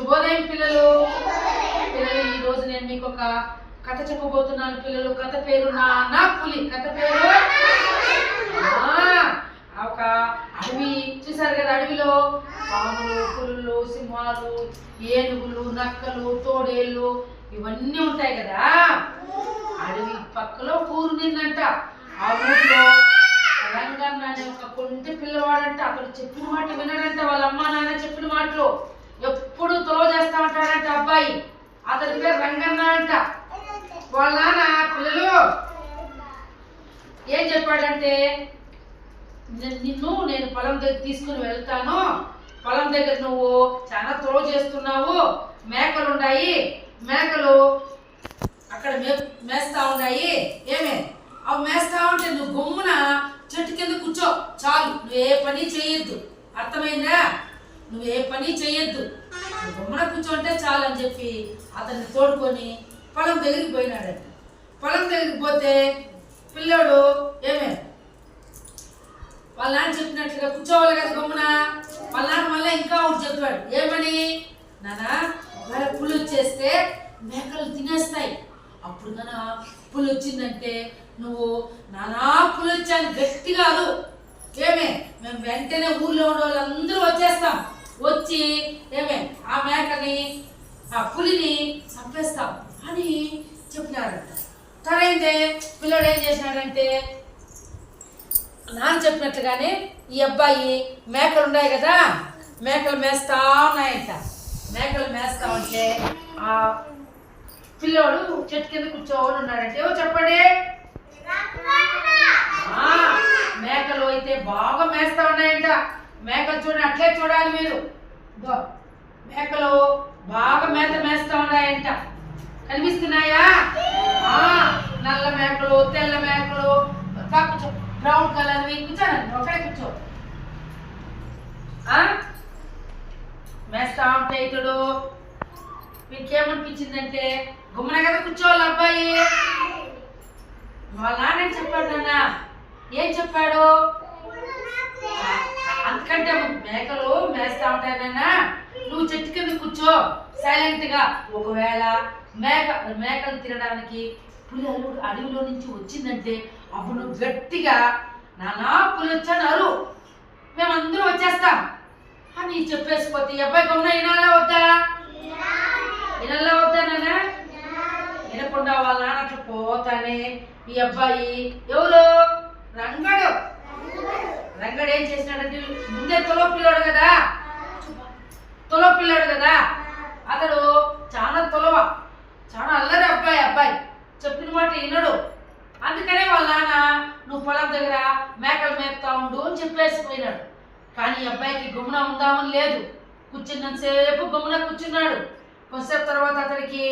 శుభోదయం పిల్లలు. పిల్లలు ఈ రోజు నేను మీకు ఒక కథ చెప్పబోతున్నాను పిల్లలు. కథ పేరు నానా పులి కథ పేరు? ఒక అడవి. చూసారు కదా అడవిలో? పాములు పులులు సింహాలు ఏనుగులు నక్కలు తోడేళ్ళు ఇవన్నీ ఉంటాయి కదా. అడవి పక్కలో ఊరు నిందంట ఆ ఊరిలో రంగన్న అనే ఒక కొంటి పిల్లవాడంట. అతడు చెప్పిన మాట వినడంట వాళ్ళ అమ్మ నాన్న చెప్పిన మాటలు. ఎప్పుడు తొలవ చేస్తా ఉంటాడంట అబ్బాయి అతని పేరు రంగన్న అంట. వాళ్ళ నాన్న పిల్లలు ఏం చెప్పాడంటే నిన్ను నేను పొలం దగ్గర తీసుకుని వెళ్తాను. పొలం దగ్గర నువ్వు చాలా త్రో చేస్తున్నావు. మేకలు ఉన్నాయి. మేకలు అక్కడ మే మేస్తా ఉన్నాయి. ఏమే? అవి మేస్తా ఉంటే నువ్వు గమ్మున చెట్టు కింద కూర్చో. చాలు. నువ్వు ఏ పని చేయొద్దు. అర్థమైందా? నువ్వు ఏ పని చేయొద్దు బొమ్మన కూర్చోంటే చాలు అని చెప్పి అతన్ని తోడుకొని పొలం దగ్గరికి పోయినాడంట. పొలం దగ్గరికి పోతే పిల్లోడు ఏమే? వాళ్ళ నాన్న చెప్పినట్లుగా కూర్చోవాలి కదా గమ్మున. వాళ్ళ నాన్న మళ్ళీ ఇంకా ఒకటి చెప్పాడు. ఏమని? నానా ఒకవేళ పులు వచ్చేస్తే మేకలు తినేస్తాయి. అప్పుడు కన పులు వచ్చిందంటే నువ్వు నానా పులు వచ్చాను గట్టిగా ఏమే? మేము వెంటనే ఊర్లో ఉన్న వాళ్ళందరూ వచ్చేస్తాం. వచ్చి ఏమే ఆ మేకని ఆ పులిని చంపేస్తాం అని చెప్పినారంట సరైందే పిల్లడు ఏం చేసినాడంటే నాన్న చెప్పినట్లుగానే ఈ అబ్బాయి మేకలు ఉన్నాయి కదా మేకలు మేస్తా ఉన్నాయంట. మేకలు మేస్తా ఉంటే ఆ పిల్లోడు చెట్టు కింద కూర్చోని ఉన్నాడంటే ఏమో చెప్పండి. ఆ, మేకలు అయితే బాగా మేస్తా ఉన్నాయంట. మేకలు చూడండి అట్లే చూడాలి మీరు. మేకలు బాగా మేత మేస్తా ఉన్నాయంట. కనిపిస్తున్నాయా? ఆ, నల్ల మేకలు తెల్ల మేకలు. కూర్చో. బ్రౌన్ కలర్ కూర్చోనండి ఒకటే కూర్చో. ఆ? మేస్తా ఉంటే ఇతడు మీకేమనిపించిందంటే గుమ్మన కదా కూర్చోవాలి అబ్బాయి. వాళ్ళ నాన్న చెప్పాడు నాన్న? ఏం చెప్పాడు? అంతకంటే మేకలు మేస్తా ఉంటాయి నాన్న నువ్వు చెట్టు కింద కూర్చో సైలెంట్గా. ఒకవేళ మేక మేకలు తినడానికి పులి అడవిలో నుంచి వచ్చిందంటే అప్పుడు నువ్వు గట్టిగా నానా పులి వచ్చాను మేమందరూ వచ్చేస్తాం అని చెప్పేసిపోతే ఈ అబ్బాయి గమ్మున వినాలా వద్దా? వినాలా వద్దా నాన్న వినకుండా వాళ్ళ నాన్న అట్లా పోతానే. ఈ అబ్బాయి ఎవరు? రంగడు. రంగడు ఏం చేసినాడంటే ముందే తొలో పిల్లాడు కదా. తొలో పిల్లాడు కదా. అతడు చాలా తొలవ చాలా అల్లరి అబ్బాయి అబ్బాయి. చెప్పిన మాట వినడు. అందుకనే వాళ్ళ నాన్న నువ్వు పొలం దగ్గర మేకలు మేపుతా ఉండు అని చెప్పేసి పోయినాడు. కానీ అబ్బాయికి గుమ్మున ఉందామని లేదు. కూర్చున్నంతసేపు గుమ్మున కూర్చున్నాడు. కొంతసేపు తర్వాత అతనికి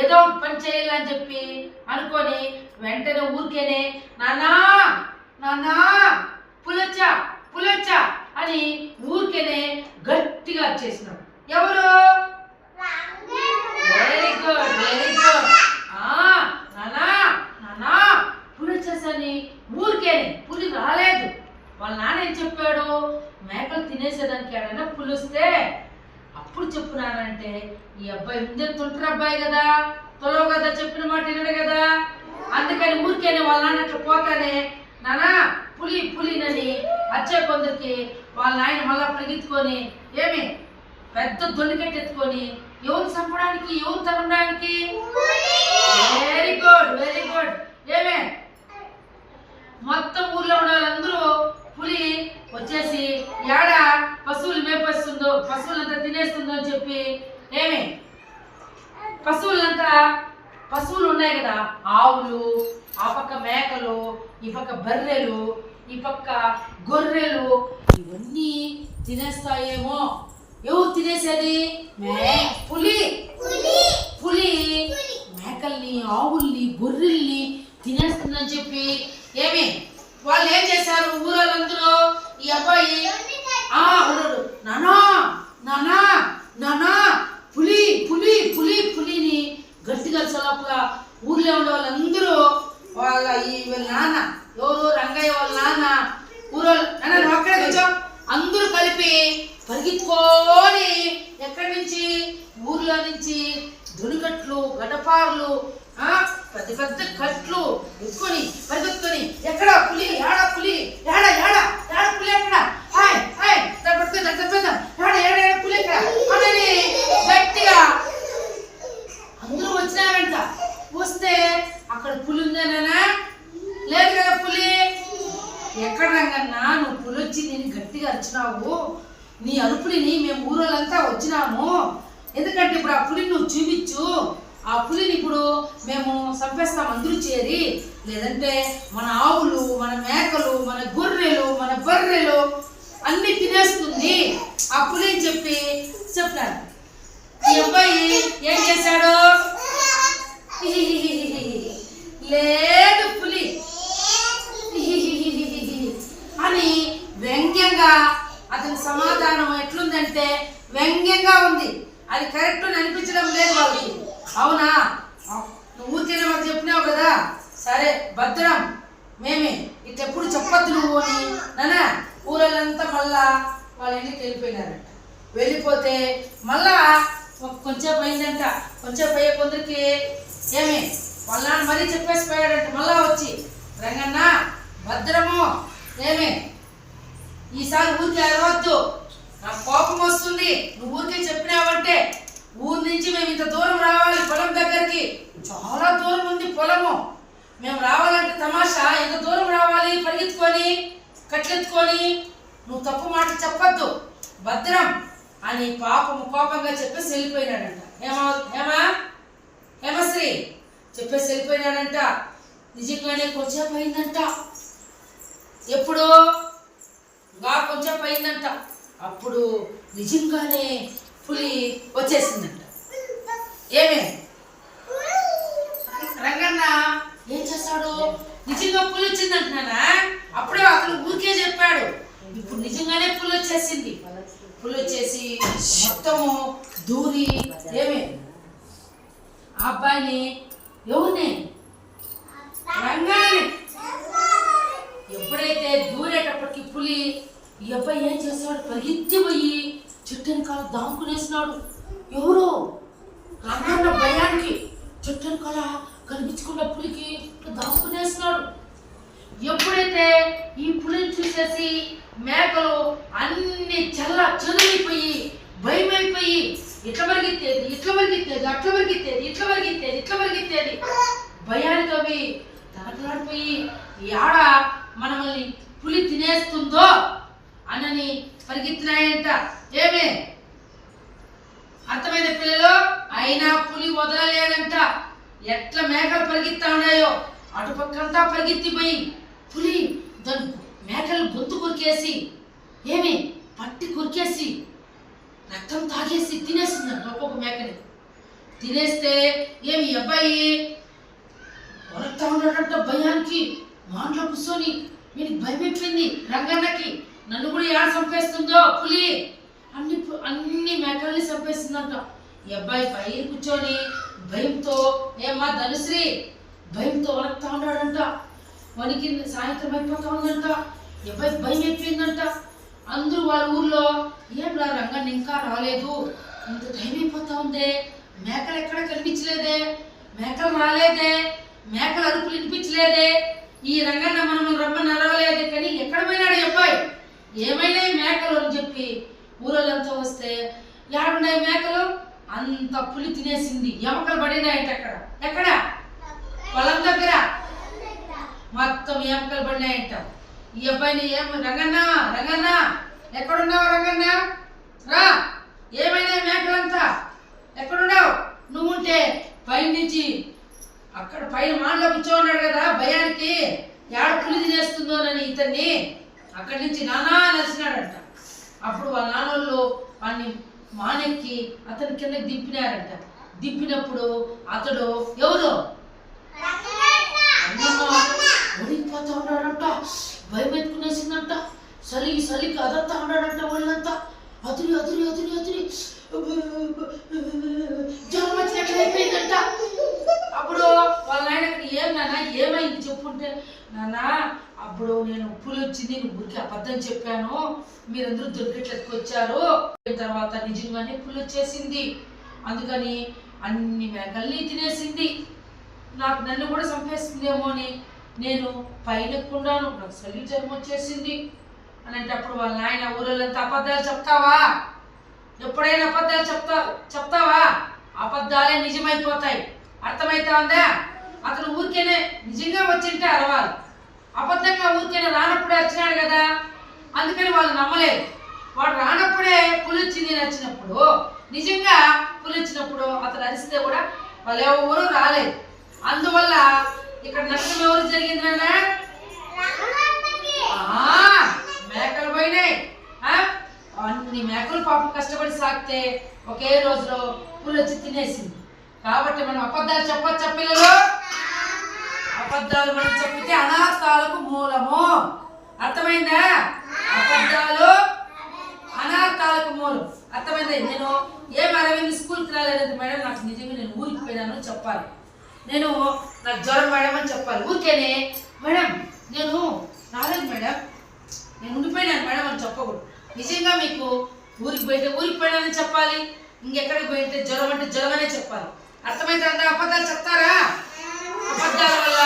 ఏదో పని చేయాలని చెప్పి అనుకొని వెంటనే ఊరికేనే నానా నానా పులచ్చా పులచ్చా అని ఊరికేనే గట్టిగా వచ్చేసినాడు ఎవరు వెరీ గుడ్ వెరీ గుడ్ నానా నానా పులి వచ్చేసని ఊరికేనే పులి రాలేదు వాళ్ళ నాన్న ఏం చెప్పాడు మేకలు తినేసేదానికి ఏడైనా పులి వస్తే అప్పుడు చెప్పున్నానంటే ఈ అబ్బాయి ముందే తుంటారు అబ్బాయి కదా తొలవ కదా చెప్పిన మాట వినడు కదా అందుకని ఊరికేనే వాళ్ళ నాన్న అట్లా పోతానే నానా పులి పులినని వచ్చే కొందరికి వాళ్ళ ఆయన మళ్ళా పరిగెత్తుకొని ఏమి పెద్ద దొల్లికెట్టెత్తుకొని ఎవరు చంపడానికి ఎవరు తరడానికి వెరీ గుడ్ వెరీ గుడ్ ఏమే మొత్తం ఊర్లో ఉన్న వాళ్ళందరూ పులి వచ్చేసి ఏడ పశువులు మేపేస్తుందో పశువులంతా తినేస్తుందో అని చెప్పి ఏమి పశువులంతా పశువులు ఉన్నాయి కదా ఆవులు ఆ పక్క మేకలు ఈ పక్క బర్రెలు ఈ పక్క గొర్రెలు ఇవన్నీ తినేస్తాయేమో. ఎవరు తినేసేది? మే పులి. పులి. మేకల్ని ఆవుల్ని గొర్రెల్ని తినేస్తుందని చెప్పి ఏమి? వాళ్ళు ఏం చేశారు ఊరోళ్ళందరూ? ఈ అబ్బాయి ఆ ఉన్నాడు నానా నానా నానా పులి పులి పులి పులిని గట్టిగా చలపల ఊర్లో ఉండే వాళ్ళందరూ వాళ్ళ ఈ నాన్న ఎవరు రంగయ్య వాళ్ళ నాన్న? ఊరోళ్ళు. నాన్న కూర్చో. అందరూ కలిపి పరిగెత్తుకొని ఎక్కడి నుంచి? ఊర్లో నుంచి దునికట్లు గడపార్లు ఆ, పెద్ద పెద్ద కట్లు ఎత్తుకొని పరిగెత్తుకొని ఎక్కడ పులి? ఏడ పులి? ఏడ ఏడ? ఏడ పులి ఎక్కడ హాయ్ హాయ్ దాన్ని పట్టుకొని దాన్ని ఏడ ఏడ ఏడ పులి ఎక్కడ అని గట్టిగా అందరూ వచ్చినారంట. వస్తే అక్కడ పులి ఉందేనా లేదు కదా పులి ఎక్కడ నువ్వు పులొచ్చి నేను గట్టిగా అరిచినావు. నీ అరుపులిని మేము ఊరోళ్ళంతా వచ్చినాము. ఎందుకంటే ఇప్పుడు ఆ పులిని నువ్వు చూపించు. ఆ పులిని ఇప్పుడు మేము చంపేస్తాం అందరూ చేరి. లేదంటే మన ఆవులు మన మేకలు మన గొర్రెలు మన బర్రెలు అన్ని తినేస్తుంది. ఆ పులి అని చెప్పి? చెప్పాను ఈ అబ్బాయి ఏం చేశాడు? లేదు పులి. వ్యంగ్యంగా అతని సమాధానం ఎట్లుందంటే వ్యంగ్యంగా ఉంది. అది కరెక్ట్ అనిపించడం లేదు వాళ్ళకి. అవునా? నువ్వు ఊరికేనే మాకు చెప్పినావు కదా. సరే భద్రం. మేమే. ఇట్లా ఎప్పుడు చెప్పొద్దు నువ్వు అని. నానా ఊరలంతా మళ్ళా వాళ్ళ ఇంటికి వెళ్ళిపోయినారంట. వెళ్ళిపోతే మళ్ళా కొంచెం అయిందంట. కొంచెం అయ్యే కొందరికి ఏమి? వాళ్ళ మరీ చెప్పేసి పోయాడంట. మళ్ళా వచ్చి రంగన్న భద్రము ఏమి? ఈసారి ఊరికి అరవద్దు. నాకు కోపం వస్తుంది. నువ్వు ఊరికే చెప్పినావంటే ఊరి నుంచి మేము ఇంత దూరం రావాలి పొలం దగ్గరికి. చాలా దూరం ఉంది పొలము. మేము రావాలంటే తమాషా ఎంత దూరం రావాలి పరిగెత్తుకొని కట్లెత్తుకొని నువ్వు తప్పు మాట చెప్పొద్దు. భద్రం అని పాపము కోపంగా చెప్పేసి వెళ్ళిపోయినాడంట. ఏమా ఏమా? హేమశ్రీ చెప్పేసి వెళ్ళిపోయినాడంట. నిజంగానే కొంచెం అయిందంట ఎప్పుడు? గా కొంచెం అయిందంట అప్పుడు నిజంగానే పులి వచ్చేసిందంట. ఏమే? రంగన్న ఏం చేస్తాడు? నిజంగా పులి వచ్చిందంటున్నానా? అప్పుడే అతను ఊరికే చెప్పాడు. ఇప్పుడు నిజంగానే పులి వచ్చేసింది. పులి వచ్చేసి మొత్తము దూరి ఏమే? ఆ అబ్బాయిని ఎవరిని? రంగాన్ని ఎప్పుడైతే దూరేటప్పటికి పులి ఈ అబ్బాయి ఏం చేస్తాడు పరిగెత్తిపోయి చెట్టు వెనకాల దాముకునేసినాడు ఎవరు? రంగన్న భయానికి చెట్టు వెనకాల కనిపించుకున్న పులికి దాముకునేసినాడు ఎప్పుడైతే ఈ పులిని చూసేసి మేకలు అన్ని చల్ల చెదిరిపోయి భయమైపోయి ఇట్ల పరిగెత్తేది ఇట్లా పరిగెత్తేది అట్ల పరిగెత్తేది ఇట్ల పరిగెత్తేది ఇట్ల పరిగెత్తేది భయానికి అవి తనకలాడిపోయి యాడ మనల్ని పులి తినేస్తుందో అన్నని పరిగెత్తినాయంట. ఏమే? అర్థమైన పిల్లలు? అయినా పులి వదలలేదంట. ఎట్లా మేకలు పరిగెత్తా ఉన్నాయో? అటుపక్కంతా పరిగెత్తిపోయి పులి దాని మేకలు గొంతు కొరికేసి ఏమి? పట్టి కొరికేసి రక్తం తాగేసి తినేసిందంట ఒక్కొక్క మేకని. తినేస్తే ఏమి అబ్బాయి వరక్తా ఉన్నాడంట భయానికి. మాంట్లో కూర్చొని వీనికి భయం అయిపోయింది రంగన్నకి. నన్ను కూడా ఎలా చంపేస్తుందో పులి! అన్ని అన్ని మేకల్ని చంపేస్తుందంట ఈ అబ్బాయి పై కూర్చొని భయంతో ఏమ్మా ధనుశ్రీ! భయంతో వరక్తా ఉన్నాడంట. వనికి సాయంత్రం అయిపోతా ఉందంట. ఈ అబ్బాయి భయం అయిపోయిందంట అందరూ వాళ్ళ ఊర్లో ఏం రా రంగన్న ఇంకా రాలేదు. ఇంత టైం అయిపోతా ఉందే. మేకలు ఎక్కడ కనిపించలేదే. మేకలు రాలేదే. మేకల అరుపులు వినిపించలేదే. ఈ రంగన్న మనం రమ్మని అరవలేదు. కానీ ఎక్కడ పోయినాడు ఈ అబ్బాయి ఏమైనా మేకలు అని చెప్పి ఊరలంతా వస్తే ఏడున్నాయి మేకలు? అంత పులి తినేసింది. ఎమకలు పడినాయట అక్కడ. ఎక్కడ? పొలం దగ్గర. మొత్తం ఎమకలు పడినాయంట. ఈ అబ్బాయిని ఏం రంగన్న రంగన్న ఎక్కడున్నావు రంగన్న? రా. ఏమైనా మేకలంతా ఎక్కడున్నావు నువ్వు ఉంటే పైనుంచి అక్కడ పైన మాటలో కూర్చోన్నాడు కదా భయానికి ఏడ పులి తినేస్తుందోనని ఇతన్ని అక్కడి నుంచి నానా నలిసినాడంట అప్పుడు వాళ్ళ నాన్నోళ్ళు వాడిని మానెక్కి అతని కింద దింపినారంట. దింపినప్పుడు అతడు ఎవరు? ఓడిపోతా ఉన్నాడంట. భయం ఎత్తుకునేసిందంట. చలి చలికి అదంతా ఉన్నాడంట వాళ్ళంతా. అతురి అదురి అదురి అదురి. జ్వరం వచ్చినట్లు అయిపోయిందంట. అప్పుడు వాళ్ళ నాయనకి ఏం నాన్న ఏమైంది చెప్పుంటే నాన్న అప్పుడు నేను ఉప్పులు వచ్చింది నేను ఊరికి అబద్ధం చెప్పాను. మీరందరూ దొరికేట్లకి వచ్చారు. తర్వాత నిజంగానే పులు వచ్చేసింది అందుకని అన్ని మేకల్ని తినేసింది. నాకు నన్ను కూడా చంపేస్తుందేమో అని నేను పైన ఎక్కుండాను నాకు చలి జ్వరం వచ్చేసింది. అని అంటే అప్పుడు వాళ్ళ నాయన ఊరలంతా అబద్ధాలు చెప్తావా? ఎప్పుడైనా అబద్ధాలు చెప్తా చెప్తావా? అబద్ధాలే నిజమైపోతాయి. అర్థమైతా ఉందా? అతను ఊరికేనే నిజంగా వచ్చింటే అరవాలి. అబద్ధంగా ఊరికేనే రానప్పుడే వచ్చినాడు కదా? అందుకని వాళ్ళు నమ్మలేదు. వాడు రానప్పుడే పులిచ్చింది నచ్చినప్పుడు వచ్చినప్పుడు నిజంగా పులిచ్చినప్పుడు అతను అరిస్తే కూడా వాళ్ళు ఎవరు రాలేదు. అందువల్ల ఇక్కడ నష్టం ఎవరు జరిగింది ఆ, మేకలు పోయినాయి. అన్ని మేకలు పాపం కష్టపడి సాగితే ఒకే రోజులో పులి వచ్చి తినేసింది. కాబట్టి మనం అబద్ధాలు చెప్పచ్చు పిల్లలు? అబద్ధాలు మనం చెప్పితే అనాథాలకు మూలము. అర్థమైందా? అబద్ధాలు అనాథాలకు మూలం. అర్థమైందా? నేను ఏం అరవింద్ స్కూల్కి రాలేదంటే మేడం నాకు నిజంగా నేను ఊరికి పోయినాను చెప్పాలి. నేను నాకు జ్వరం మేడం అని చెప్పాలి. ఊరికేనే మేడం నేను రాలేదు మేడం. నేను ఉండిపోయినాను మేడం అని చెప్పకూడదు. నిజంగా మీకు ఊరికి పోయితే ఊరికి పోయినని చెప్పాలి ఇంకెక్కడికి పోయితే జ్వరం అంటే జ్వరం అనే చెప్పాలి. అర్థమైతే అందరూ అబద్ధాలు చెప్తారా? అబద్ధాల వల్ల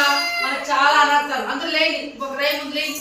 మనకు చాలా అనర్థాలు. అందరూ లేండి ఒక రైలు ఉంది లేండి.